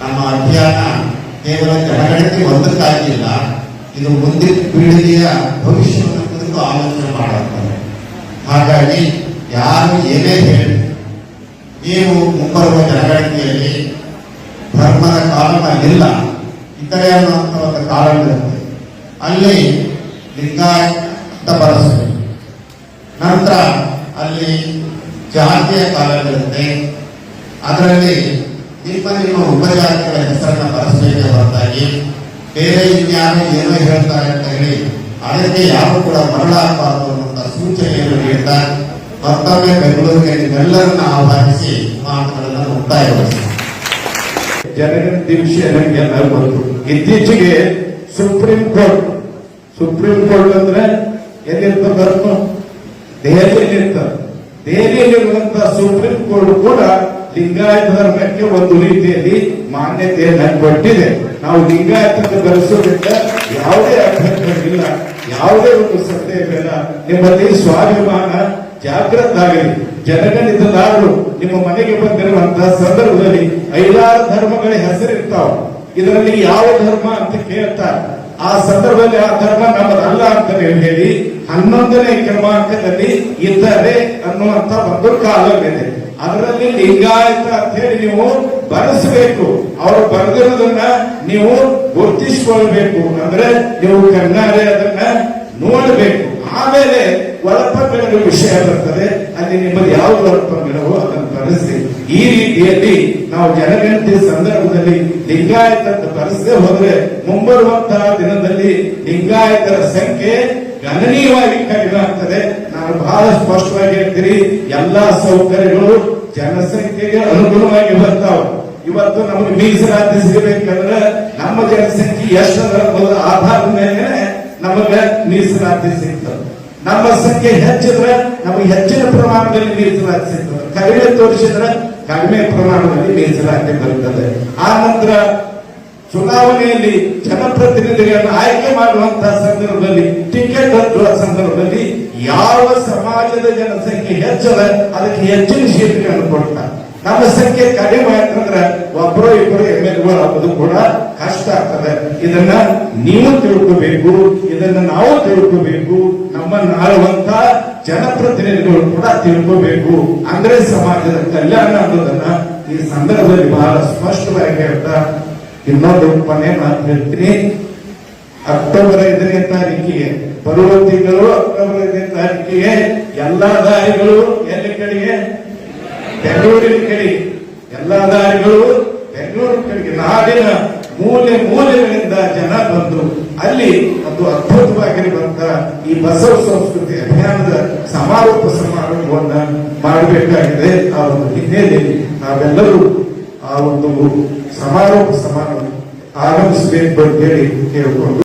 ನಮ್ಮ ಅಭಿಯಾನ ಕೇವಲ ಜನಗಣತಿ ಒಂದಕ್ಕಾಗಿಲ್ಲ ಇದು ಮುಂದಿನ ಪೀಳಿಗೆಯ ಭವಿಷ್ಯವನ್ನು ಕುರಿತು ಆಲೋಚನೆ ಮಾಡುತ್ತಾರೆ ಹಾಗಾಗಿ ಯಾರು ಏನೇ ಹೇಳಿ, ನೀವು ಮುಂಬರುವ ಜನಗಣತಿಯಲ್ಲಿ ಧರ್ಮದ ಕಾರಣ ಇಲ್ಲ ಇತರೆ ಅನ್ನುವಂಥ ಒಂದು ಕಾರಣ ಇರುತ್ತೆ ಅಲ್ಲಿ ಲಿಂಗಾಯತ ಬಳಸಬೇಕು ನಂತರ ಅಲ್ಲಿ ಜಾತಿಯ ಕಾಲವಿರುತ್ತೆ. ಅದರಲ್ಲಿ ನಿಮ್ಮ ನಿಮ್ಮ ಉಪಜಾತಿಗಳ ಹೆಸರನ್ನ ಬರೆಸಬೇಕೆ ಹೊರತಾಗಿ ಬೇರೆ ಇನ್ಯಾರು ಏನೋ ಹೇಳ್ತಾರೆ ಅಂತ ಹೇಳಿ ಅದಕ್ಕೆ ಯಾರು ಕೂಡ ಮರಳಾಗಬಾರದು ಅನ್ನುವಂಥ ಸೂಚನೆಯನ್ನು ನೀಡ್ತಾ ಮತ್ತೊಮ್ಮೆ ಬೆಂಗಳೂರಿಗೆ ನಿಮ್ಮೆಲ್ಲರನ್ನ ಆಹ್ವಾನಿಸಿ ಮಾತುಗಳನ್ನು ಮುಕ್ತಾಯಗೊಳಿಸಿ ಜನಗಣತಿ ವಿಷಯ ನಮಗೆಲ್ಲ ಬಂತು ಇತ್ತೀಚೆಗೆ ಸುಪ್ರೀಂ ಕೋರ್ಟ್ ಸುಪ್ರೀಂ ಕೋರ್ಟ್ ಅಂದ್ರೆ ಎಲ್ಲಿರ್ತದ ದೆಹಲಿಯಲ್ಲಿರ್ತ ದೆಹಲಿಯಲ್ಲಿರುವಂತಹ ಸುಪ್ರೀಂ ಕೋರ್ಟ್ ಕೂಡ ಲಿಂಗಾಯತ ಧರ್ಮಕ್ಕೆ ಒಂದು ರೀತಿಯಲ್ಲಿ ಮಾನ್ಯತೆಯನ್ನ ಕೊಟ್ಟಿದೆ. ನಾವು ಲಿಂಗಾಯತಕ್ಕೆ ಬೆಳೆಸೋದ್ರಿಂದ ಯಾವುದೇ ಅಭ್ಯರ್ಥಿಗಳಿಲ್ಲ ಯಾವುದೇ ಒಂದು ಸಂದೇಹವಿಲ್ಲ ನಿಮ್ಮಲ್ಲಿ ಸ್ವಾಭಿಮಾನ ಜಾಗೃತ ಆಗಲಿ. ಜನಗಣಿತದಾರರು ನಿಮ್ಮ ಮನೆಗೆ ಬಂದಿರುವಂತಹ ಸಂದರ್ಭದಲ್ಲಿ ಐದಾರು ಧರ್ಮಗಳ ಹೆಸರಿರ್ತಾವ. ಇದರಲ್ಲಿ ಯಾವ ಧರ್ಮ ಅಂತ ಕೇಳ್ತಾರೆ. ಆ ಸಂದರ್ಭದಲ್ಲಿ ಆ ಧರ್ಮ ನಮ್ಮದಲ್ಲ ಅಂತ ಹೇಳಿ, ಹನ್ನೊಂದನೇ ಕ್ರಮಾಂಕದಲ್ಲಿ ಇದ್ದಾರೆ ಅನ್ನುವಂತ ಒಂದು ಕಾಲವಿದೆ. ಅದರಲ್ಲಿ ಲಿಂಗಾಯತ ಅಂತ ಹೇಳಿ ನೀವು ಬರೆಸಬೇಕು. ಅವರು ಬರೆದಿರೋದನ್ನ ನೀವು ಗುರುತಿಸಿಕೊಳ್ಬೇಕು. ಅಂದ್ರೆ ನೀವು ಕಣ್ಣಾರೆ ಅದನ್ನ ನೋಡಬೇಕು. ಆಮೇಲೆ ಒಳಪಂಗಡಗಳ ವಿಷಯ ಬರ್ತದೆ. ಅಲ್ಲಿ ನಿಮ್ಮದು ಯಾವ ಒಳಪಂಗಡವೋ ಅದನ್ನು ಬರೆಸಿ. ಈ ರೀತಿಯಲ್ಲಿ ನಾವು ಜನಗಣತಿ ಸಂದರ್ಭದಲ್ಲಿ ಲಿಂಗಾಯತ ಅಂತ ಬರೆಸದೆ ಹೋದ್ರೆ ಮುಂಬರುವಂತಹ ದಿನದಲ್ಲಿ ಲಿಂಗಾಯತರ ಸಂಖ್ಯೆ ಗಣನೀಯವಾಗಿ ಕಡಿಮೆ ಆಗ್ತದೆ. ನಾನು ಬಹಳ ಸ್ಪಷ್ಟವಾಗಿ ಹೇಳ್ತೀರಿ ಎಲ್ಲಾ ಸೌಕರ್ಯಗಳು ಜನಸಂಖ್ಯೆಗೆ ಅನುಗುಣವಾಗಿ ಬರ್ತಾವ. ಇವತ್ತು ನಮಗೆ ಮೀಸಲಾತಿ ಸಿಗಬೇಕಂದ್ರೆ ನಮ್ಮ ಜನಸಂಖ್ಯೆ ಎಷ್ಟು ಆಧಾರದ ಮೇಲೆ ನಮಗೆ ಮೀಸಲಾತಿ ಸಿಗ್ತದೆ. ನಮ್ಮ ಸಂಖ್ಯೆ ಹೆಚ್ಚಿದ್ರೆ ನಮಗೆ ಹೆಚ್ಚಿನ ಪ್ರಮಾಣದಲ್ಲಿ ಮೀಸಲಾತಿ ಸಿಗ್ತದೆ. ಕಡಿಮೆ ತೋರಿಸಿದ್ರೆ ಕಡಿಮೆ ಪ್ರಮಾಣದಲ್ಲಿ ಮೀಸಲಾತಿ ಬರುತ್ತದೆ ಆ ನಂತರ ಚುನಾವಣೆಯಲ್ಲಿ ಜನಪ್ರತಿನಿಧಿಗಳನ್ನು ಆಯ್ಕೆ ಮಾಡುವಂತಹ ಸಂದರ್ಭದಲ್ಲಿ ಟಿಕೆಟ್ ಹಚ್ಚುವ ಸಂದರ್ಭದಲ್ಲಿ ಯಾವ ಸಮಾಜದ ಜನಸಂಖ್ಯೆ ಹೆಚ್ಚದ, ಅದಕ್ಕೆ ಹೆಚ್ಚಿನ ಸೀಟ್ಗಳನ್ನು ಕೊಡ್ತಾರೆ ನಮ್ಮ ಸಂಖ್ಯೆ ಕಡಿಮೆ ಆಯ್ತಂದ್ರೆ ಒಬ್ಬರು ಇಬ್ಬರು ಎಂ ಎಲ್ ಆಗೋದು ಕೂಡ ಕಷ್ಟ ಆಗ್ತದೆ. ಇದನ್ನ ನೀವು ತಿಳ್ಕೋಬೇಕು, ಇದನ್ನ ನಾವು ತಿಳ್ಕೋಬೇಕು, ನಮ್ಮನ್ನ ಆಳುವಂತ ಜನಪ್ರತಿನಿಧಿಗಳು ಕೂಡ ತಿಳ್ಕೋಬೇಕು. ಅಂದ್ರೆ ಸಮಾಜದ ಕಲ್ಯಾಣ ಅನ್ನೋದನ್ನ ಈ ಸಂದರ್ಭದಲ್ಲಿ ಬಹಳ ಸ್ಪಷ್ಟವಾಗಿ ಹೇಳ್ತಾ ಇನ್ನೊಂದು ಕೊನೆ ಮಾತು ಹೇಳ್ತೀನಿ ಅಕ್ಟೋಬರ್ ಐದನೇ ತಾರೀಕಿಗೆ ಬರುವ ತಿಂಗಳು ಅಕ್ಟೋಬರ್ ಐದನೇ ತಾರೀಕಿಗೆ, ಎಲ್ಲಾ ದಾರಿಗಳು ಎಲ್ಲಿ ಕಡೆಗೆ? ಬೆಂಗಳೂರಿನ ಕಡೆ. ಎಲ್ಲಾ ದಾರಿಗಳು ಬೆಂಗಳೂರು ಕಡೆಗೆ. ನಾಡಿನ ಮೂಲೆ ಮೂಲೆಗಳಿಂದ ಜನ ಬಂದು ಅಲ್ಲಿ ಒಂದು ಅದ್ಭುತವಾಗಿರುವಂತ ಈ ಬಸವ ಸಂಸ್ಕೃತಿ ಅಭಿಯಾನದ ಸಮಾರೋಪ ಸಮಾರಂಭವನ್ನ ಮಾಡಬೇಕಾಗಿದೆ ಆ ಒಂದು ಹಿನ್ನೆಲೆಯಲ್ಲಿ. ನಾವೆಲ್ಲರೂ ಆ ಒಂದು ಸಮಾರೋಪ ಸಮಾರಂಭ ಆರಂಭಿಸಬೇಕು ಅಂತೇಳಿ ಕೇಳಿಕೊಂಡು